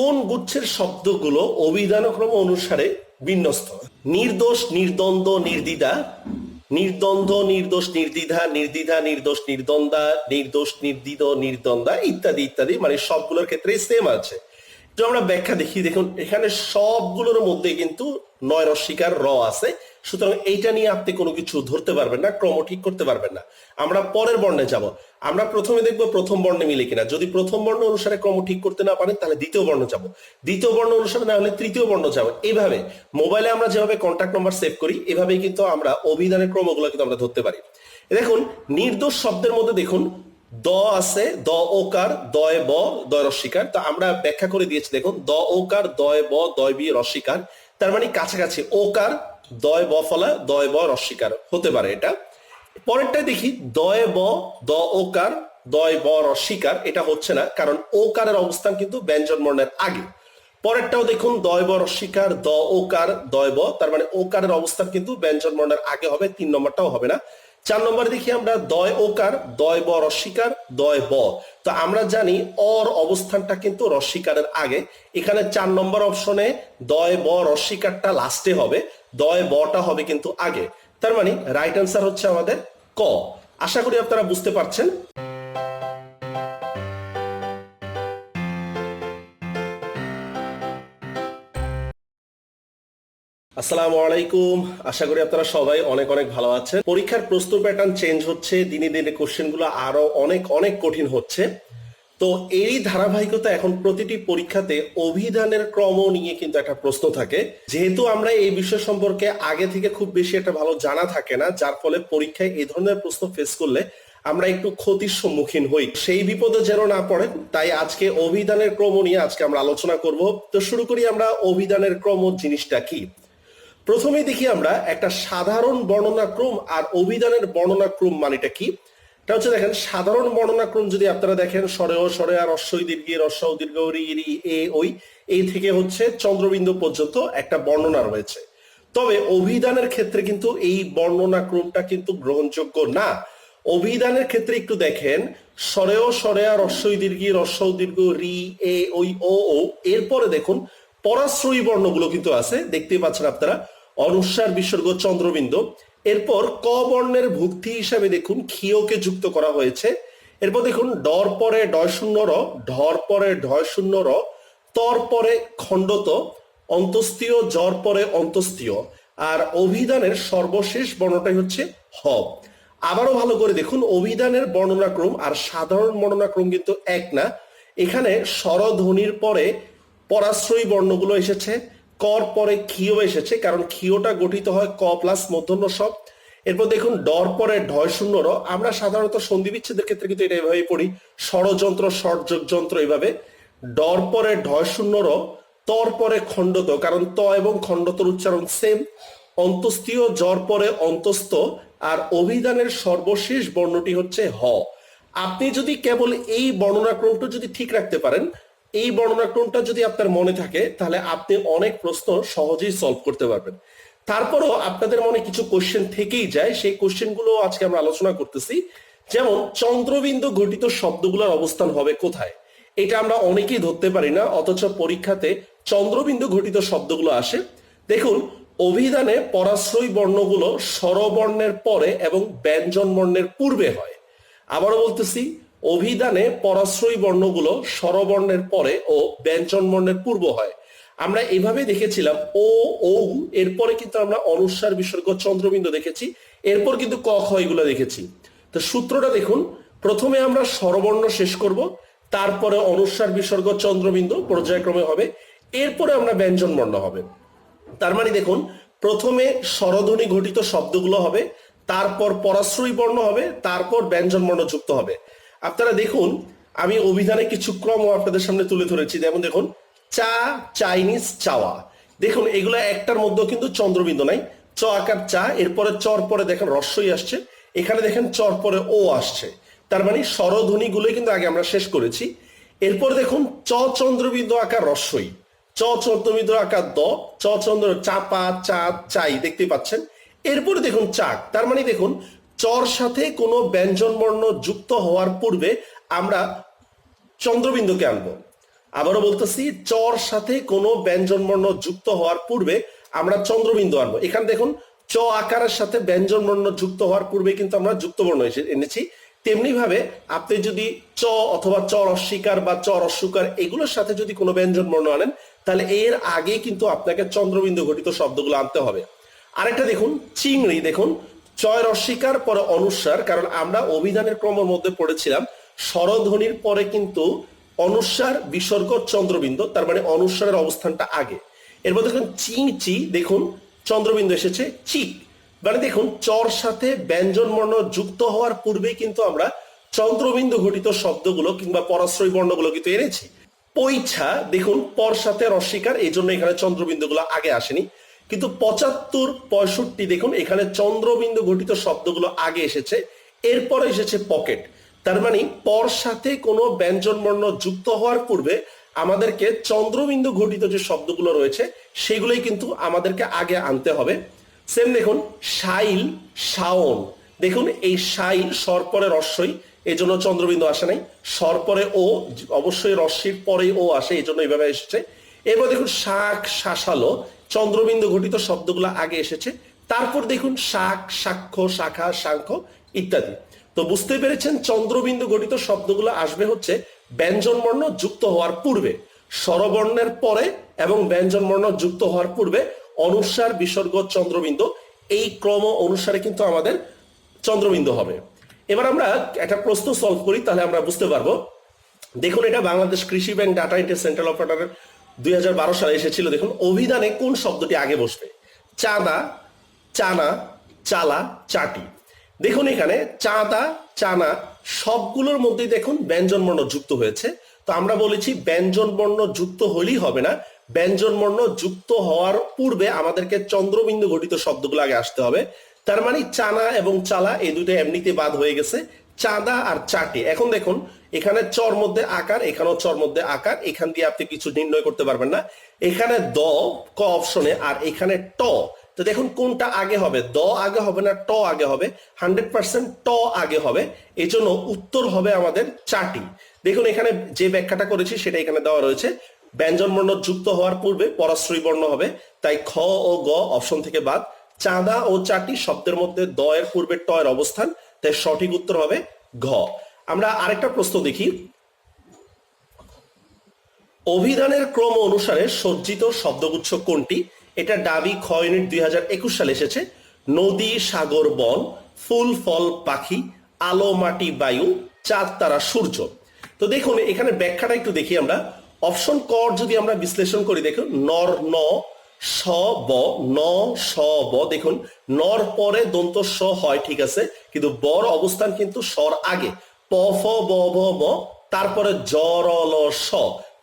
কোন গুচ্ছের শব্দগুলো অভিধানক্রম অনুসারে বিন্যস্ত? নির্দোষ, নির্দ্বন্দ্ব নির্দিদা নির্দ্বন্দ্ব, নির্দোষ নির্দিধা নির্দিধা নির্দোষ নির্দ্বন্দ্বা নির্দোষ নির্দিদ নির্দ্বন্দ্বা ইত্যাদি ইত্যাদি। মানে সবগুলোর ক্ষেত্রে সেম আছে। তো আমরা ব্যাখ্যা দেখি দেখুন, এখানে সবগুলোর মধ্যে কিন্তু নয় রস্বীকার র আছে। সুতরাং এইটা নিয়ে আপনি কোনো কিছু ধরতে পারবেন না, ক্রম ঠিক করতে পারবেন না। আমরা পরের বর্ণে যাব। আমরা প্রথমে দেখব প্রথম বর্ণে মিলে কিনা। যদি প্রথম বর্ণ অনুসারে ক্রম ঠিক করতে না পারেন, তাহলে দ্বিতীয় বর্ণ যাব। দ্বিতীয় বর্ণ অনুসারে না হলে তৃতীয় বর্ণ যাব। এইভাবে মোবাইলে আমরা যেভাবে কন্ট্যাক্ট নাম্বার সেভ করি, এভাবেই কিন্তু আমরা অভিধানের ক্রমগুলো কিন্তু আমরা ধরতে পারি। দেখুন, নির্দোষ শব্দের মধ্যে দেখুন, দ আছে, দ ওকার, দয় ব, দয় রস্বীকার তা আমরা ব্যাখ্যা করে দিয়েছি, দেখুন, দ ওকার, দয় ব, দয় বি রস্বীকার তার মানে কাছাকাছি, ওকার দয় ব ফলা দয় ব রস্বীকার হতে পারে এটা। পরেরটা দেখি দয় ব, দ ওকার, দয় ব রস্বীকার এটা হচ্ছে না, কারণ ওকারের অবস্থান কিন্তু ব্যঞ্জন বর্ণের আগে। পরেরটাও দেখুন, দয় ব রস্বীকার দ ওকার, দয় ব, তার মানে ওকারের অবস্থান কিন্তু ব্যঞ্জন বর্ণের আগে হবে, তিন নম্বরটাও হবে না। চার নম্বরে দেখি আমরা দয় ওকার, দয় ব রস্বীকার দয় ব। তো আমরা জানি অর অবস্থানটা কিন্তু রস্বীকারের আগে। এখানে চার নম্বর অপশনে দয় ব রস্বীকারটা লাস্টে হবে। দয় বটা হবে কিন্তু আগে। তার মানে রাইট অ্যান্সার হচ্ছে আমাদের ক। আশা করি আপনারা বুঝতে পারছেন। আসসালামু আলাইকুম। আশা করি আপনারা সবাই অনেক অনেক ভালো আছেন। পরীক্ষার প্রশ্ন প্যাটার্ন চেঞ্জ হচ্ছে। দিনে দিনে কোশ্চেনগুলো আরও অনেক অনেক কঠিন হচ্ছে। তো এই ধারাবাহিকতা এখন প্রতিটি পরীক্ষাতে অভিধানের ক্রম নিয়ে কিন্তু একটা প্রশ্ন থাকে। যেহেতু আমরা এই বিষয় সম্পর্কে আগে থেকে খুব বেশি একটা ভালো জানা থাকে না, যার ফলে পরীক্ষায় এই ধরনের প্রশ্ন ফেস করলে আমরা একটু ক্ষতির সম্মুখীন হই। সেই বিপদে যেন না পড়ে তাই আজকে অভিধানের ক্রম নিয়ে আজকে আমরা আলোচনা করব। তো শুরু করি আমরা অভিধানের ক্রম জিনিসটা কি? প্রথমে দেখি আমরা একটা সাধারণ বর্ণনাক্রম আর অভিধানের বর্ণনাক্রম মানেটা কি? এটা হচ্ছে দেখেন, সাধারণ বর্ণনাক্রম যদি আপনারা দেখেন, সরেও সরে আর রস্বই দীর্ঘে রস্য দীর্ঘ রি রি এ ওই, এই থেকে হচ্ছে চন্দ্রবিন্দু পর্যন্ত একটা বর্ণনা রয়েছে। তবে অভিধানের ক্ষেত্রে কিন্তু এই বর্ণনাক্রমটা কিন্তু গ্রহণযোগ্য না। অভিধানের ক্ষেত্রে একটু দেখেন, সরেও সরে আর রস্বই দীর্ঘি রস্য দীর্ঘ রি এ ওই ও ও, এরপরে দেখুন, পরাশ্রয়ী বর্ণগুলো কিন্তু আছে। দেখতেই পাচ্ছেন আপনারা অনুস্বার বিসর্গ চন্দ্রবিন্দু এরপর ক বর্ণের ভুক্তি হিসাবে দেখুন ক্ষীয়কে যুক্ত করা হয়েছে। এরপর দেখুন ডর পরে ডয় শূন্য র, ঢর পরে ঢয় শূন্য র, তর পরে খণ্ডত অন্তস্তীয় জ্বর পরে অন্তস্তীয় আর অভিধানের সর্বশেষ বর্ণটাই হচ্ছে হ। আবারও ভালো করে দেখুন, অভিধানের বর্ণনাক্রম আর সাধারণ বর্ণনাক্রম কিন্তু এক না। এখানে স্বরধ্বনির পরে পরাশ্রয়ী বর্ণগুলো এসেছে। কর পরে ক্ষীয় এসেছে, কারণ ক্ষীয়টা গঠিত হয় ক প্লাস মধ্যন্য সব। এরপর দেখুন, ডর পরে ঢয় শূন্য র আমরা সাধারণত সন্ধি বিচ্ছেদের ক্ষেত্রে কিন্তু এটা এভাবে পড়ি, ষড়যন্ত্র ষড়যোগ যন্ত্র এইভাবে। ডর পরে ঢয় শূন্য র তর পরে খণ্ডত, কারণ ত এবং খণ্ডতর উচ্চারণ সেম অন্তস্তীয় জ্বর পরে অন্তস্থ, আর অভিধানের সর্বশেষ বর্ণটি হচ্ছে হ। আপনি যদি কেবল এই বর্ণনাক্রমটা যদি ঠিক রাখতে পারেন এই বর্ণনাক্রমটা যদি আপনার মনে থাকে, তাহলে আপনি অনেক প্রশ্ন সহজেই সলভ করতে পারবেন। তারপরও আপনাদের মনে কিছু কোশ্চেন থেকেই যায়। সেই কোশ্চেনগুলো আজকে আমরা আলোচনা করতেছি। যেমন, চন্দ্রবিন্দু ঘটিত শব্দগুলোর অবস্থান হবে কোথায়? এটা আমরা অনেকেই ধরতে পারি না, অথচ পরীক্ষাতে চন্দ্রবিন্দু ঘটিত শব্দগুলো আসে। দেখুন, অভিধানে পরাশ্রয়ী বর্ণগুলো স্বরবর্ণের পরে এবং ব্যঞ্জন বর্ণের পূর্বে হয়। আবারও বলতেছি অভিধানে পরাশ্রয়ী বর্ণগুলো স্বরবর্ণের পরে ও ব্যঞ্জন বর্ণের পূর্ব হয়। আমরা এভাবে দেখেছিলাম ও ও এরপরে কিন্তু আমরা অনুসার, বিসর্গ, চন্দ্রবিন্দু দেখেছি, এরপর কিন্তু ক, খ এগুলো দেখেছি। তো সূত্রটা দেখুন, প্রথমে আমরা স্বরবর্ণ শেষ করব, তারপরে অনুসার, বিসর্গ, চন্দ্রবিন্দু পর্যায়ক্রমে হবে, এরপরে আমরা ব্যঞ্জন বর্ণ হবে। তার মানে দেখুন, প্রথমে স্বরধ্বনি ঘটিত শব্দগুলো হবে, তারপর পরাশ্রয়ী বর্ণ হবে, তারপর ব্যঞ্জন বর্ণ যুক্ত হবে। আপনারা দেখুন, আমি অভিধানে কিছু ক্রম আপনাদের সামনে তুলে ধরেছি। যেমন দেখুন, চা, চাইনিজ চাওয়া। দেখুন, এগুলো একটার মধ্যেও কিন্তু চন্দ্রবিন্দু নাই। চ আকার চা, এরপরে চর পরে দেখেন রস্যই আসছে। এখানে দেখেন চর পরে ও আসছে। তার মানে স্বরধ্বনি গুলোই কিন্তু আগে আমরা শেষ করেছি। এরপর দেখুন, চ চন্দ্রবিন্দু আকার রস্যই চ চন্দ্রবিন্দু আকার দ, চ চন্দ্র চাপা চা, চাই দেখতে পাচ্ছেন। এরপরে দেখুন চাক। তার মানে দেখুন চর সাথে কোনো ব্যঞ্জন বর্ণ যুক্ত হওয়ার পূর্বে আমরা চন্দ্রবিন্দুকে আনব। আবারও বলতেছি, চর সাথে কোনো ব্যঞ্জন বর্ণ যুক্ত হওয়ার পূর্বে আমরা চন্দ্রবিন্দু আনব। এখানে দেখুন, চ আকারের সাথে ব্যঞ্জন বর্ণ যুক্ত হওয়ার পূর্বে কিন্তু আমরা যুক্ত বর্ণ এসে- এনেছি। তেমনি ভাবে আপনি যদি চ অথবা চর অস্বীকার বা চর অস্বীকার এগুলোর সাথে যদি কোনো ব্যঞ্জন বর্ণ আনেন, তাহলে এর আগে কিন্তু আপনাকে চন্দ্রবিন্দু ঘটিত শব্দগুলো আনতে হবে। আরেকটা দেখুন, চিংড়ি। দেখুন চয় অস্বীকার, পরে অনুস্বার কারণ আমরা অভিধানের ক্রমের মধ্যে পড়েছিলাম, স্বরধ্বনির পরে কিন্তু অনুস্বার বিসর্গ চন্দ্রবিন্দু, তার মানে অনুস্বারের অবস্থানটা আগে। এরপর দেখুন, চিং চি, দেখুন, চন্দ্রবিন্দু এসেছে চিক মানে দেখুন, চর সাথে ব্যঞ্জন বর্ণ যুক্ত হওয়ার পূর্বেই কিন্তু আমরা চন্দ্রবিন্দু ঘটিত শব্দগুলো কিংবা পরাশ্রয় বর্ণগুলো কিন্তু এনেছি। পৈছা, দেখুন, পর সাথে রস্বীকার এই জন্য এখানে চন্দ্রবিন্দুগুলো আগে আসেনি। কিন্তু পঁচাত্তর পঁয়ষট্টি, দেখুন, এখানে চন্দ্রবিন্দু ঘটিত শব্দগুলো আগে এসেছে, এরপরে এসেছে পকেট। তার মানে পর সাথে কোনো ব্যঞ্জন বর্ণ যুক্ত হওয়ার পূর্বে আমাদেরকে চন্দ্রবিন্দু ঘটিত যে শব্দগুলো রয়েছে, সেগুলোই কিন্তু আমাদেরকে আগে আনতে হবে। সেম দেখুন শাইল শাওন। দেখুন, এই শাইল সরপরে রস্যই এই জন্য চন্দ্রবিন্দু আসে নাই। সরপরে ও, অবশ্যই রস্যির পরে ও আসে এই জন্য এইভাবে এসেছে। এরপর দেখুন, শাক, শাসালো চন্দ্রবিন্দু ঘটিত শব্দগুলো আগে এসেছে। তারপর দেখুন শাক, সাক্ষ্য, শাখা, সাংখ্য ইত্যাদি। তো বুঝতে পেরেছেন চন্দ্রবিন্দু গঠিত শব্দগুলো আসবে হচ্ছে ব্যঞ্জন বর্ণ যুক্ত হওয়ার পূর্বে। স্বরবর্ণের পরে এবং ব্যঞ্জন বর্ণ যুক্ত হওয়ার পূর্বে অনুসার, বিসর্গ, চন্দ্রবিন্দু এই ক্রম অনুসারে কিন্তু আমাদের চন্দ্রবিন্দু হবে। এবার আমরা একটা প্রশ্ন সলভ করি, তাহলে আমরা বুঝতে পারব। দেখুন এটা বাংলাদেশ কৃষি ব্যাংক ডাটা এন্ট্রি সেন্ট্রাল অপারেটরের দুই হাজার বারো সালে এসেছিল, দেখুন, অভিধানে কোন শব্দটি আগে বসবে? চাঁদা, চানা, চালা, চাটি। দেখুন এখানে, চাঁদা, চানা, সবগুলোর মধ্যেই দেখুন ব্যঞ্জন বর্ণ যুক্ত হয়েছে। তো আমরা বলেছি ব্যঞ্জন বর্ণ যুক্ত হলেই হবে না। ব্যঞ্জন বর্ণ যুক্ত হওয়ার পূর্বে আমাদেরকে চন্দ্রবিন্দু ঘটিত শব্দগুলো আগে আসতে হবে। তার মানে চানা এবং চালা এই দুটো এমনিতে বাদ হয়ে গেছে। চাঁদা আর চাটি। এখন দেখুন এখানে চর মধ্যে আকার, এখানেও চর মধ্যে আকার, এখান দিয়ে আপনি কিছু নির্ণয় করতে পারবেন না। এখানে দ, ক অপশনে আর এখানে ট। তো দেখুন কোনটা আগে হবে? দ আগে হবে না ট আগে হবে? হান্ড্রেড পার্সেন্ট ট আগে হবে। এই জন্য উত্তর হবে আমাদের চাটি দেখুন এখানে যে ব্যাখ্যাটা করেছি, সেটা এখানে দেওয়া রয়েছে। ব্যঞ্জন বর্ণ যুক্ত হওয়ার পূর্বে পরাশ্রয়ী বর্ণ হবে। তাই খ ও গ অপশন থেকে বাদ। চাঁদা ও চাটি শব্দের মধ্যে দ এর পূর্বে ট এর অবস্থান। তাই সঠিক উত্তর হবে ঘ। আমরা আরেকটা প্রশ্ন দেখি। অভিধানের ক্রম অনুসারে সজ্জিত শব্দগুচ্ছ কোনটি? এটা ডাবি খ ইউনিট দুই হাজার একুশ সালে এসেছে। নদী, সাগর, বন, ফুল, ফল, পাখি, আলো, মাটি, বায়ু, চাঁদ, তারা, সূর্য। তো দেখুন, এখানে ব্যাখ্যাটা একটু দেখি আমরা। অপশন ক যদি আমরা বিশ্লেষণ করি, দেখুন, নর, ন, স, ব, ন, স, ব, দেখুন, নর পরে দন্ত স হয়, ঠিক আছে? কিন্তু বর অবস্থান কিন্তু স্বর আগে। প, ফ, ব, ভ, ম, তারপরে জ ল, স।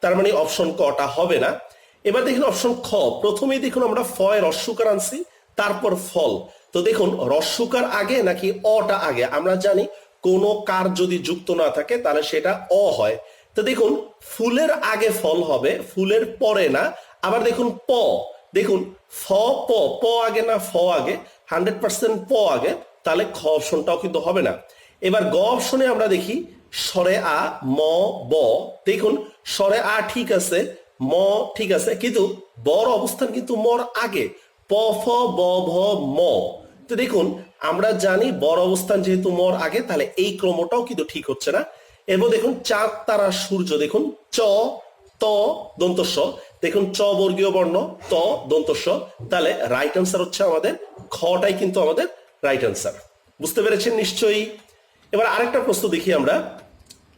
তার মানে অপশন কটা হবে না। এবার দেখুন অপশন খ। প্রথমেই দেখুন আমরা ফ এর রস্যকার আনছি, তারপর ফল। তো দেখুন রস্যকার আগে নাকি অটা আগে? আমরা জানি কোন কার যদি যুক্ত না থাকে, তাহলে সেটা অ হয়। তো দেখুন, ফুলের আগে ফল হবে, ফুলের পরে না। আবার দেখুন, প। দেখুন, ফ, প প আগে না, ফ আগে। হান্ড্রেড পার্সেন্ট প আগে, তাহলে খ অপশনটাও কিন্তু হবে না। এবার গ অপশনে আমরা দেখি স্বরে আ, ম, ব। দেখুন স্বরে আ ঠিক আছে, ম ঠিক আছে, কিন্তু বর অবস্থান কিন্তু মর আগে। প, ফ, ব, ভ, ম। তো দেখুন, আমরা জানি বর অবস্থান যেহেতু মর আগে, তাহলে এই ক্রমটাও কিন্তু ঠিক হচ্ছে না। এরপর দেখুন চাঁদ তারা সূর্য, দেখুন, চ, ত, দন্তস্ব। দেখুন, চ বর্গীয় বর্ণ, ত, দন্তস্ব। তাহলে রাইট আনসার হচ্ছে আমাদের খটাই কিন্তু আমাদের রাইট আনসার বুঝতে পেরেছেন নিশ্চয়ই? এবার আরেকটা প্রশ্ন দেখি আমরা,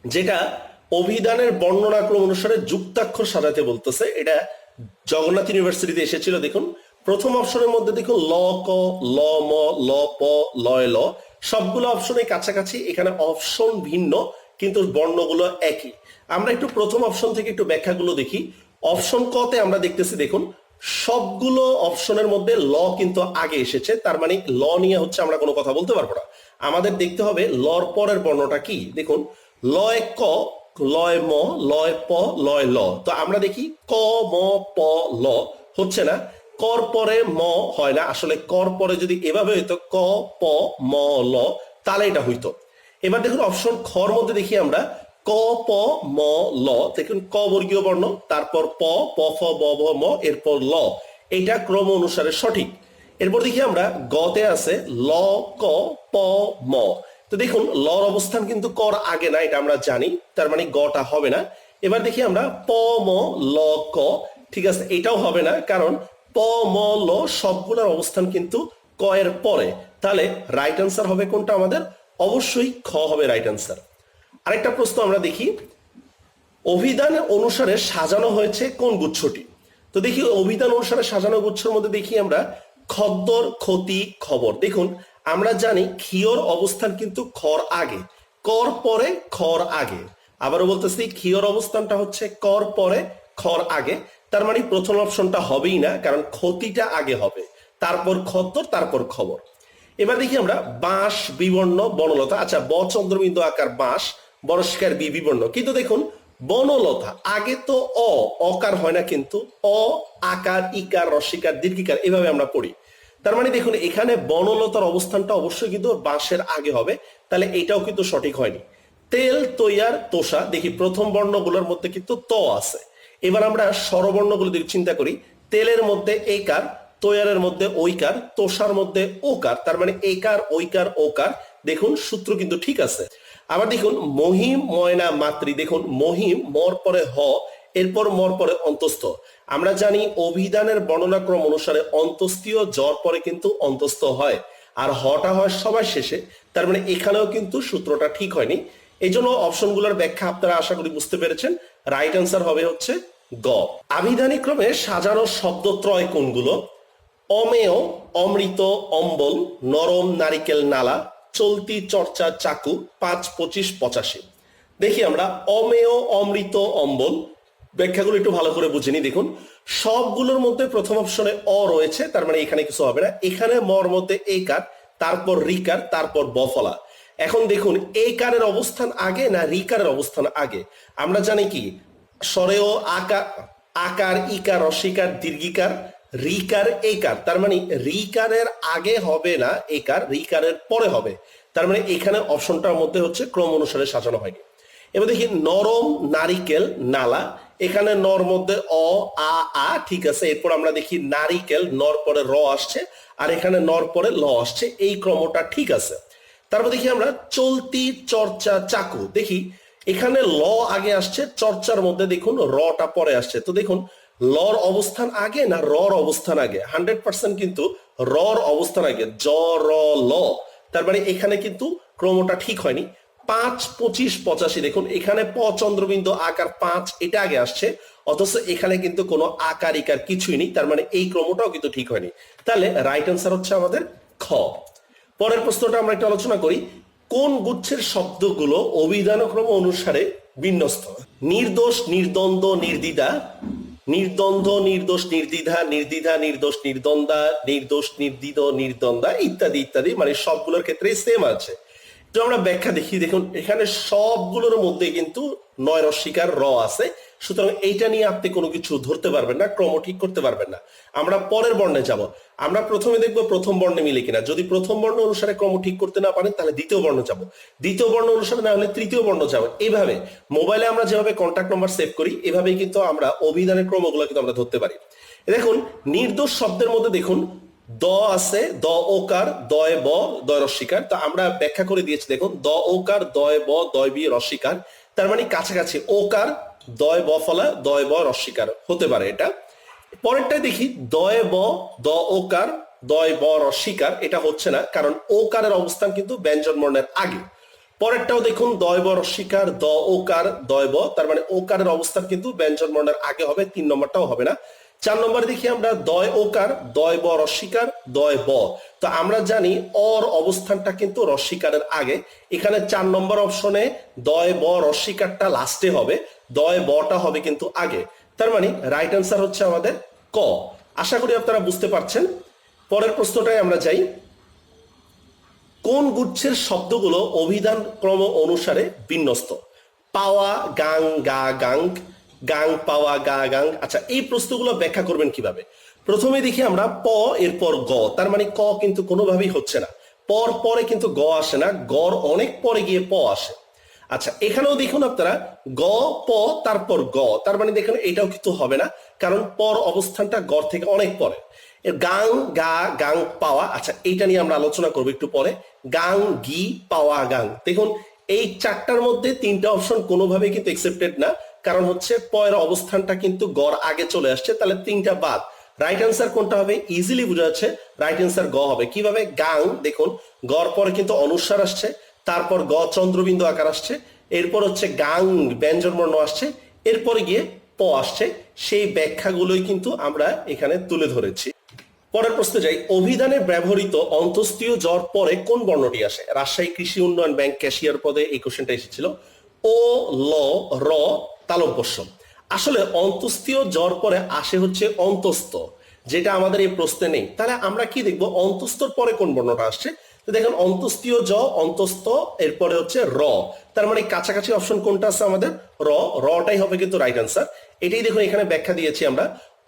যেটা অভিধানের বর্ণনাক্রম অনুসারে যুক্তাক্ষর সাজাতে বলতেছে। এটা জগন্নাথ ইউনিভার্সিটিতে এসেছিল, দেখুন। প্রথম অপশনের মধ্যে দেখুন, ল, ক, ল, ম, ল, প, লয়, ল। সবগুলো অপশনের কাছাকাছি, এখানে অপশন ভিন্ন, কিন্তু বর্ণগুলো একই। আমরা একটু প্রথম অপশন থেকে একটু ব্যাখ্যাগুলো দেখি। অপশন কতে আমরা দেখতেছি, দেখুন সবগুলো অপশনের মধ্যে ল কিন্তু আগে এসেছে, তার মানে ল নিয়ে হচ্ছে আমরা কোনো কথা বলতে পারব না। আমাদের দেখতে হবে লর পরের বর্ণটা কি? দেখুন, লয় ক, লয় ম, লয় প, লয় ল। তো আমরা দেখি ক, ম, প, ল, হচ্ছে না? কর পরে ম হয় না, আসলে কর পরে যদি এভাবে হইতো, ক, প, ম, ল, তাহলে এটা হইতো। এবার দেখুন, অপশন খর মধ্যে দেখি আমরা ক, প, ম, ল, দেখুন ক বর্গীয় বর্ণ, তারপর প প, ফ, ব, ভ, ম, এরপর ল। এটা ক্রম অনুসারে সঠিক। এরপর দেখি আমরা গতে আছে ল, ক, প, ম। তো দেখুন লর অবস্থান কিন্তু কর আগে না, এটা আমরা জানি, তার মানে গটা হবে না। এবার দেখি আমরা প, ম, ল, ক, ঠিক আছে, এটাও হবে না, কারণ প, ম, ল সবগুলোর অবস্থান কিন্তু ক এর পরে। তাহলে রাইট আনসার হবে কোনটা আমাদের? অবশ্যই খ হবে রাইট আনসার আরেকটা প্রশ্ন আমরা দেখি। অভিধান অনুসারে সাজানো হয়েছে কোন গুচ্ছটি? তো দেখি, অভিধান অনুসারে সাজানো গুচ্ছের মধ্যে দেখি আমরা খদ্দর, ক্ষতি, খবর। দেখুন, আমরা জানি ক্ষিয়র অবস্থান কিন্তু খর আগে, কর পরে খর আগে। আবারও বলতেছি, ক্ষিয়র অবস্থানটা হচ্ছে কর পরে খর আগে। তার মানে প্রথম অপশনটা হবেই না, কারণ ক্ষতিটা আগে হবে। তারপর খদ্দর, তারপর খবর। এবার দেখি আমরা বাঁশ, বিবর্ণ, বনলতা। আচ্ছা ব চন্দ্রবিন্দু আকার বাঁশ বরস্কার বি বিবর্ণ। কিন্তু দেখুন, বনলতা, আগে তো অ, অকার হয় না কিন্তু অ, আকার, ইকার, রসিকার, দীর্ঘিকার, এভাবে আমরা পড়ি। তার মানে দেখুন, এখানে বনলতার অবস্থানটা অবশ্যই কিন্তু বাঁশের আগে হবে, তাহলে এটাও কিন্তু সঠিক হয়নি। তেল, তৈয়ার, তোষা, দেখি প্রথম বর্ণগুলোর মধ্যে কিন্তু ত আছে। এবার আমরা স্বরবর্ণগুলো দিকে চিন্তা করি, তেলের মধ্যে একার তৈয়ারের মধ্যে ঐকার তোষার মধ্যে ওকার তার মানে একার ঐকার ওকার দেখুন সূত্র কিন্তু ঠিক আছে। আবার দেখুন, মহিম, ময়না, মাতৃ, দেখুন, মহিম, মর পরে হ, এরপর মর পরে অন্তস্থ। আমরা জানি অভিধানের বর্ণনাক্রম অনুসারে অন্তস্থীয় জ্বর পরে কিন্তু অন্তস্থ হয়। আর হটা হয় সবার শেষে, তার মানে এখানেও কিন্তু সূত্রটা ঠিক হয়নি। এই জন্য অপশনগুলোর ব্যাখ্যা আপনারা আশা করি বুঝতে পেরেছেন। রাইট অ্যান্সার হবে হচ্ছে গ। আবিধানিক ক্রমে সাজানো শব্দত্রয় কোনগুলো? অমেয়, অমৃত, অম্বল, নরম নারিকেল নালা, চলতি চর্চা চাকু, পাঁচ, পঁচিশ, পঁচাশি। দেখি আমরা, অমেয়, অমৃত, অম্বল, ব্যাখ্যাগুলো একটু ভালো করে বুঝিনি দেখুন। সবগুলোর মধ্যে প্রথম অপশনে অ রয়েছে, তার মানে এখানে কিছু হবে না। এখানে মর মধ্যে এই কার তারপর রিকার, তারপর বফলা। এখন দেখুন এই কারের অবস্থান আগে না রিকারের অবস্থান আগে? আমরা জানি কি স্বরেও আকার আকার, ইকার অস্বীকার দীর্ঘিকার রিকার একার, তার মানে রিকারের আগে হবে না একার, রিকারের পরে হবে। তার মানে এখানে অপশনটার মধ্যে হচ্ছে ক্রম অনুসারে সাজানো হয়নি। এবার দেখি, নরম নারিকেল নালা, এখানে নর মধ্যে অ, আ আ, ঠিক আছে, এরপর আমরা দেখি নারিকেল, নর পরে র আসছে, আর এখানে নর পরে ল আসছে, এই ক্রমটা ঠিক আছে। তারপর দেখি আমরা চলতি চর্চা চাকু, দেখি, এখানে ল আগে আসছে, চর্চার মধ্যে দেখুন, রটা পরে আসছে। তো দেখুন লর অবস্থান আগে না রর অবস্থান আগে? হান্ড্রেড পার্সেন্ট কিন্তু রর অবস্থান আগে, জ, র, ল। তার মানে এখানে কিন্তু ক্রমটা ঠিক হয়নি। পাঁচ, পঁচিশ, পঁচাশি, দেখুন, এখানে প চন্দ্রবিন্দু আকার পাঁচ, এটা আগে আসছে, অথচ এখানে কিন্তু কোনো আকার, ইকার কিছুই নেই, তার মানে এই ক্রমটাও কিন্তু ঠিক হয়নি। তাহলে রাইট অ্যান্সার হচ্ছে আমাদের খ। পরের প্রশ্নটা আমরা একটু আলোচনা করি, কোন গুচ্ছের শব্দগুলো অভিধানক্রম অনুসারে বিন্যস্ত? নির্দোষ, নির্দ্বন্দ্ব নির্দিদা নির্দ্বন্দ্ব, নির্দোষ নির্দিধা নির্দিধা নির্দোষ নির্দ্বন্দ্বা নির্দোষ নির্দিদ নির্দ্বন্দ্বা ইত্যাদি ইত্যাদি মানে সবগুলোর ক্ষেত্রে সেম আছে। তো আমরা ব্যাখ্যা দেখি, দেখুন, এখানে সবগুলোর মধ্যে কিন্তু নয় রস্বীকার র আছে। সুতরাং এইটা নিয়ে আপনি কোনো কিছু ধরতে পারবেন না ক্রম ঠিক করতে পারবেন না। আমরা পরের বর্ণে যাব। আমরা প্রথমে দেখব প্রথম বর্ণে মিলে কিনা। যদি প্রথম বর্ণ অনুসারে ক্রম ঠিক করতে না পারেন, তাহলে দ্বিতীয় বর্ণ যাব। দ্বিতীয় বর্ণ অনুসারে না হলে তৃতীয় বর্ণ যাব। এইভাবে মোবাইলে আমরা যেভাবে কন্ট্যাক্ট নম্বর সেভ করি, এভাবেই কিন্তু আমরা অভিধানের ক্রমগুলো কিন্তু আমরা ধরতে পারি। দেখুন, নির্দোষ শব্দের মধ্যে দেখুন, দ আছে, দ ওকার, দয় ব, দয় রস্বীকার তো আমরা ব্যাখ্যা করে দিয়েছি, দেখুন, দ ওকার, দয় ব, দয় বি রস্বীকার তার মানে কাছাকাছি, ওকার দয় ব ফলা দয় ব রস্বীকার হতে পারে এটা। পরেরটা দেখি দয় ব, দ ওকার, দয় ব রস্বীকার এটা হচ্ছে না, কারণ ওকারের অবস্থান কিন্তু ব্যঞ্জন বর্ণের আগে। পরেরটাও দেখুন, দয় ব রস্বীকার দ ওকার, দয় ব, তার মানে ওকারের অবস্থান কিন্তু ব্যঞ্জন বর্ণের আগে হবে, তিন নম্বরটাও হবে না। চার নম্বর দেখি আমরা দয় ওকার, দয় ব রস্বীকার, দয় ব। তো আমরা জানি অর অবস্থানটা কিন্তু রস্বীকারের আগে। এখানে চার নম্বর অপশনে দয় ব রস্বীকারটা লাস্টে হবে, দয় বটা হবে কিন্তু আগে। তার মানে রাইট অ্যান্সার হচ্ছে আমাদের ক। আশা করি আপনারা বুঝতে পারছেন। পরের প্রশ্নটায় আমরা যাই। কোন গুচ্ছের শব্দগুলো অভিধান ক্রম অনুসারে বিন্যস্ত? পাওয়া, গাং, গা গাং গাং, পাওয়া, গা, গাং। আচ্ছা এই প্রশ্নগুলো ব্যাখ্যা করবেন কীভাবে? প্রথমে দেখি আমরা প, এরপর গ। তার মানে ক কিন্তু কোনোভাবেই হচ্ছে না। পর, পরে কিন্তু গ আসে না। গর অনেক পরে গিয়ে প আসে। আচ্ছা এখানেও দেখুন আপনারা, গ, প, তারপর গ। তার মানে দেখুন, এটাও কিন্তু হবে না। কারণ পর অবস্থানটা গড় থেকে অনেক পরে। গাং, গা, গাং, পাওয়া। আচ্ছা এইটা নিয়ে আমরা আলোচনা করব একটু পরে। গাং, গি, পাওয়া, গাং। দেখুন, এই চারটার মধ্যে তিনটা অপশন কোনোভাবে কিন্তু একসেপ্টেড না। কারণ হচ্ছে পয়ের অবস্থানটা কিন্তু গড় আগে চলে আসছে, তাহলে তিনটা বাদ। রাইট অ্যান্সার কোনটা হবে? ইজিলি বোঝা যাচ্ছে রাইট অ্যান্সার গ হবে। কীভাবে? গাং, দেখুন, গড় পরে কিন্তু অনুসার আসছে, তারপর গ চন্দ্রবিন্দু আকার আসছে, এরপর হচ্ছে গাং, ব্যঞ্জন বর্ণ আসছে, এরপরে গিয়ে প আসছে, সেই ব্যাখ্যাগুলোই কিন্তু আমরা এখানে তুলে ধরেছি। পরের প্রশ্নে যাই। অভিধানে ব্যবহৃত অন্তস্তীয় জ্বর পরে কোন বর্ণটি আসে? রাজশাহী কৃষি উন্নয়ন ব্যাংক ক্যাশিয়ার পদে এই কোশ্চেনটা এসেছিল। ও, ল, র তালব্যস্য। আসলে অন্তস্তীয় জ্বর পরে আসে হচ্ছে অন্তস্থ, যেটা আমাদের এই প্রশ্নে নেই। তাহলে আমরা কি দেখব? অন্তস্তর পরে কোন বর্ণটা আসছে? দেখেন অন্তস্তীয় জ, অন্তস্থ, এরপরে হচ্ছে র। তার মানে কাছাকাছি অপশন কোনটা আছে আমাদের? র। রটাই হবে কিন্তু রাইট আনসার এটাই দেখুন, এখানে ব্যাখ্যা দিয়েছি আমরা।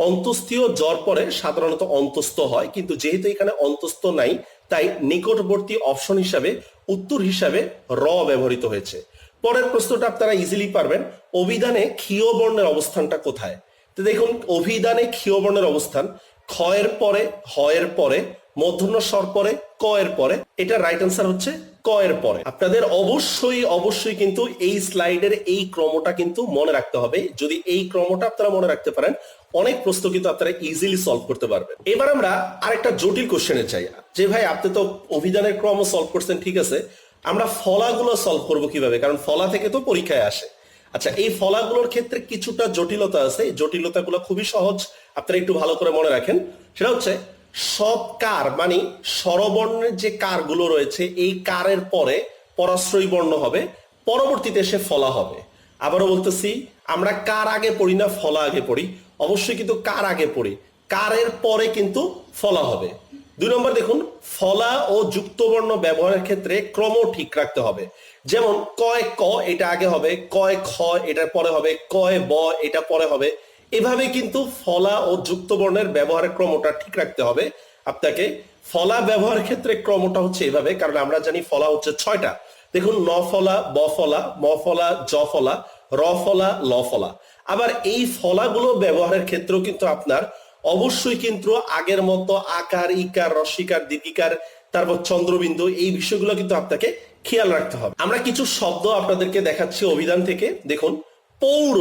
অন্তস্তীয় জ্বর পরে সাধারণত অন্তস্থ হয়, কিন্তু যেহেতু এখানে অন্তস্থ নাই, তাই নিকটবর্তী অপশন হিসাবে উত্তর হিসাবে র ব্যবহৃত হয়েছে। পরের প্রশ্নটা আপনারা ইজিলি পারবেন, অভিধানে ক্ষীয় বর্ণের অবস্থানটা কোথায়? তো দেখুন, অভিধানে ক্ষীয় বর্ণের অবস্থান, ক্ষয়ের পরে, হয়ের পরে মূর্ধন্য স্বর পরে ক এর পরে, এটা রাইট অ্যান্সার হচ্ছে ক এর পরে। আপনাদের অবশ্যই অবশ্যই কিন্তু এই স্লাইডের এই ক্রমটা কিন্তু মনে রাখতে হবে। যদি এই ক্রমটা আপনারা মনে রাখতে পারেন, অনেক প্রশ্ন কিন্তু আপনারা ইজিলি সলভ করতে পারবেন। এবার আমরা আরেকটা জটিল কোশ্চেনে চাই যে ভাই, আপনি তো অভিধানের ক্রম সলভ করছেন, ঠিক আছে? আমরা ফলাগুলো সলভ করব কীভাবে? কারণ ফলা থেকে তো পরীক্ষায় আসে। আচ্ছা এই ফলাগুলোর ক্ষেত্রে কিছুটা জটিলতা আছে। এই জটিলতাগুলো খুবই সহজ। আপনারা একটু ভালো করে মনে রাখেন। সেটা হচ্ছে, সব কার মানে স্বরবর্ণের যে কারগুলো রয়েছে, এই কারের পরে পরাশ্রয়ী বর্ণ হবে, পরবর্তীতে সে ফলা হবে। আবারও বলতেছি, আমরা কার আগে পড়ি না ফলা আগে পড়ি? অবশ্যই কিন্তু কার আগে পড়ি। কারের পরে কিন্তু ফলা হবে। দুই নম্বর দেখুন, ফলা ও যুক্তবর্ণ ব্যবহারের ক্ষেত্রে ক্রম ঠিক রাখতে হবে। যেমন, কয় ক, এটা আগে হবে, কয় খ, এটার পরে হবে, কয় ব, এটা পরে হবে। এভাবে কিন্তু ফলা ও যুক্তবর্ণের ব্যবহারের ক্রমটা ঠিক রাখতে হবে। আপনাকে ফলা ব্যবহারের ক্ষেত্রে ক্রমটা হচ্ছে এভাবে, কারণ আমরা জানি ফলা হচ্ছে ছয়টা। দেখুন, ন ফলা, ব ফলা, ম ফলা, জ ফলা, র ফলা, ল ফলা। আবার এই ফলাগুলো ব্যবহারের ক্ষেত্রেও কিন্তু আপনার অবশ্যই কিন্তু আগের মতো আকার, ইকার রসিকার দীপিকার তারপর চন্দ্রবিন্দু, এই বিষয়গুলো কিন্তু আপনাকে খেয়াল রাখতে হবে। আমরা কিছু শব্দ আপনাদেরকে দেখাচ্ছি অভিধান থেকে। দেখুন, পৌর,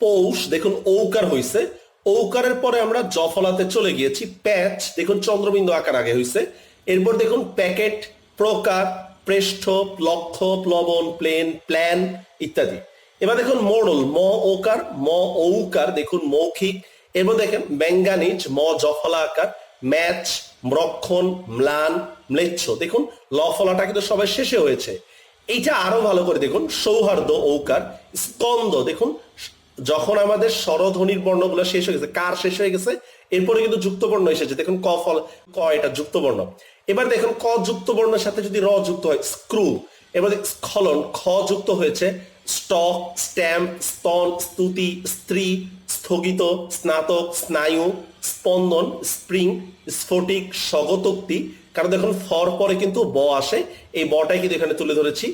পৌষ, দেখুন, ঔকার হইছে। ঔকারের পরে আমরা জফলাতে চলে গিয়েছি, প্যাচ, দেখুন, চন্দ্রবিন্দু আকার আগে হইছে। এরপর দেখুন, প্যাকেট, প্রকার, পৃষ্ঠ, লক্ষ্য, প্লবন, প্লেন, প্ল্যান, ইত্যাদি। এবার দেখুন, মোড়ল, ম ওকার ম ঔকার, দেখুন, মৌখিক এরপর দেখেন ম্যাঙ্গানিজ ম জফলা আকার, ম্যাচ, মরক্ষণ, ম্লান, ম্লেচ্ছ। দেখুন, ল, ফলাটা কিন্তু সবাই শেষে হয়েছে। এইটা আরও ভালো করে দেখুন, সৌহার্দ্য, ঔকার, স্কন্দ। দেখুন, যখন আমাদের স্বরধ্বনির বর্ণগুলো শেষ হয়ে গেছে, কার শেষ হয়ে গেছে, এরপরে কিন্তু যুক্ত বর্ণ এসেছে। দেখুন, ক, ফল, ক, এটা যুক্ত বর্ণ এবার দেখুন, ক যুক্ত বর্ণের সাথে যদি র যুক্ত হয়, স্ক্রু। এবার স্খলন, খ যুক্ত হয়েছে, স্টক, স্ট্যাম্প, স্তন, স্তুতি, স্ত্রী স্থগিত, স্নাতক, স্নায়ু, স্পন্দন, স্প্রিং, স্ফটিক, স্বগতোক্তি। কারণ দেখুন, ফর পরে কিন্তু ব আসে। এই বটাই কিন্তু এখানে তুলে ধরেছি।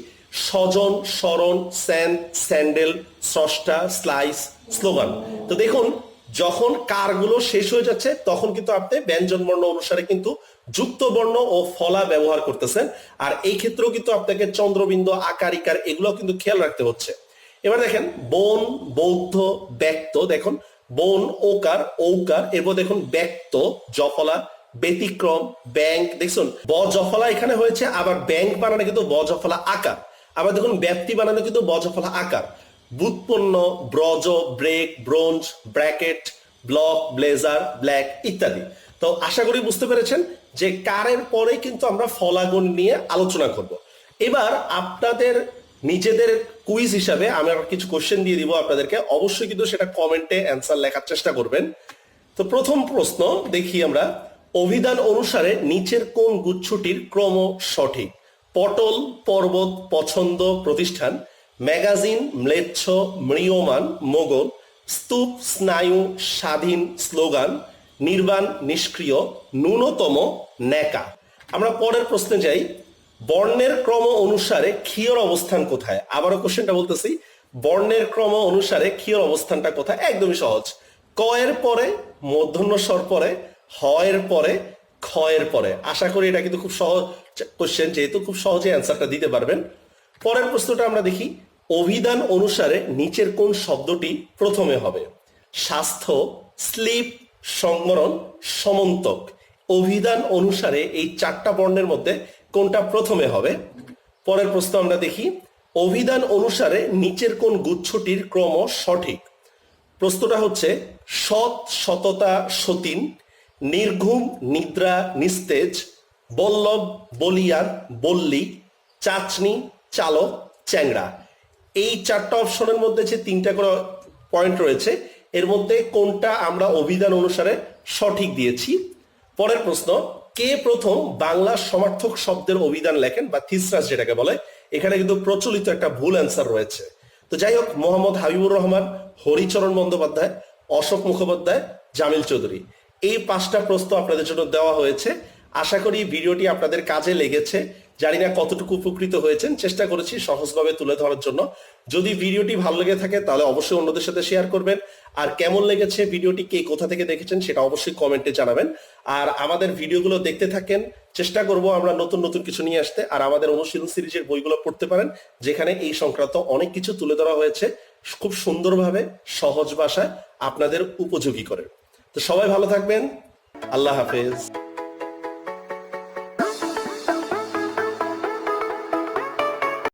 স্বজন, স্মরণ, স্যান, স্যান্ডেল, স্রষ্টা, স্লাইস, স্লোগান। তো দেখুন, যখন কারগুলো শেষ হয়ে যাচ্ছে, তখন কিন্তু আপনি ব্যঞ্জন বর্ণ অনুসারে কিন্তু যুক্ত বর্ণ ও ফলা ব্যবহার করতেছেন। আর এই ক্ষেত্রেও কিন্তু আপনাকে চন্দ্রবিন্দু আকার ইকার এগুলো কিন্তু খেয়াল রাখতে হচ্ছে। এবার দেখেন, বন, বৌদ্ধ, ব্যক্ত, দেখুন, বন, ওকার ওকার এরপর দেখুন, ব্যক্ত, জফলা, ব্যতিক্রম, ব্যাংক, দেখুন, ব, জফলা এখানে হয়েছে, আবার ব্যাংক বানানো কিন্তু ব, জফলা, আকার। আবার দেখুন ব্যাপ্তি বানানো কিন্তু ব, জফলা, আকার। বুৎপন্ন, Braj, break, bronze, bracket, block, blazer, black ইত্যাদি। তো আশা করি বুঝতে পেরেছেন যে কারের পরে কিন্তু আমরা ফলাগুণ নিয়ে আলোচনা করব। এবার আপনাদের নিজেদের কুইজ হিসাবে আমি কিছু কোশ্চেন দিয়ে দিব আপনাদেরকে। অবশ্যই কিন্তু সেটা কমেন্টে অ্যান্সার লেখার চেষ্টা করবেন। তো প্রথম প্রশ্ন, দেখি আমরা। অভিধান অনুসারে নিচের কোন গুচ্ছটির ক্রম সঠিক? পটল, পর্বত, পছন্দ, প্রতিষ্ঠান, ম্যাগাজিন, ম্লেচ্ছ মৃয়মান মোগল, স্তূপ, স্নায়ু, স্বাধীন, স্লোগান, নির্বাণ, নিষ্ক্রিয়, ন্যূনতম, ন্যাকা। আমরা পরের প্রশ্নে যাই। বর্ণের ক্রম অনুসারে ক্ষীয়র অবস্থান কোথায়? আবারও কোশ্চেনটা বলতেছি। বর্ণের ক্রম অনুসারে ক্ষীয়র অবস্থানটা কোথায়? একদমই সহজ। ক এর পরে মূর্ধন্য স্বর পরে হ এর পরে খ এর পরে। আশা করি এটা কিন্তু খুব সহজ কোশ্চেন যেহেতু খুব সহজে অ্যান্সারটা দিতে পারবেন। পরের প্রশ্নটা আমরা দেখি। অভিধান অনুসারে নিচের কোন শব্দটি প্রথমে হবে? স্বাস্থ্য, স্লিপ, সংবরণ, সমন্তক। অভিধান অনুসারে এই চারটা বর্ণের মধ্যে কোনটা প্রথমে হবে? পরের প্রশ্ন আমরা দেখি। অভিধান অনুসারে নিচের কোন গুচ্ছটির ক্রম সঠিক? প্রশ্নটা হচ্ছে, সৎ, সততা, সতীন, নির্ঘুম, নিদ্রা, নিস্তেজ, বল্লভ, বলিয়ান, বল্লী, চাচনি, চালক, চ্যাংড়া। এই চারটা অপশনের মধ্যে যে তিনটা করে পয়েন্ট রয়েছে, এর মধ্যে কোনটা আমরা অভিধান অনুসারে সঠিক দিয়েছি? পরের প্রশ্ন কে প্রথম বাংলা সমার্থক শব্দের অভিধান লেখেন বা থিসরাস যেটাকে বলে? এখানে কিন্তু প্রচলিত একটা ভুল অ্যান্সার রয়েছে। তো যাই হোক, মোহাম্মদ হাবিবুর রহমান, হরিচরণ বন্দ্যোপাধ্যায়, অশোক মুখোপাধ্যায়, জামিল চৌধুরী। এই পাঁচটা প্রশ্ন আপনাদের জন্য দেওয়া হয়েছে। আশা করি ভিডিওটি আপনাদের কাজে লেগেছে। জানি না কতটুকু উপকৃত হয়েছেন, চেষ্টা করেছি সহজভাবে তুলে ধরার জন্য। যদি ভিডিওটি ভালো লেগে থাকে, তাহলে অবশ্যই অন্যদের সাথে শেয়ার করবেন। আর কেমন লেগেছে ভিডিওটি, কে কোথা থেকে দেখেছেন সেটা অবশ্যই কমেন্টে জানাবেন। আর আমাদের ভিডিওগুলো দেখতে থাকেন, চেষ্টা করব আমরা নতুন নতুন কিছু নিয়ে আসতে। আর আমাদের অনুশীলন সিরিজের বইগুলো পড়তে পারেন, যেখানে এই সংক্রান্ত অনেক কিছু তুলে ধরা হয়েছে খুব সুন্দরভাবে, সহজ ভাষায়, আপনাদের উপযোগী করে। তো সবাই ভালো থাকবেন। আল্লাহ হাফেজ।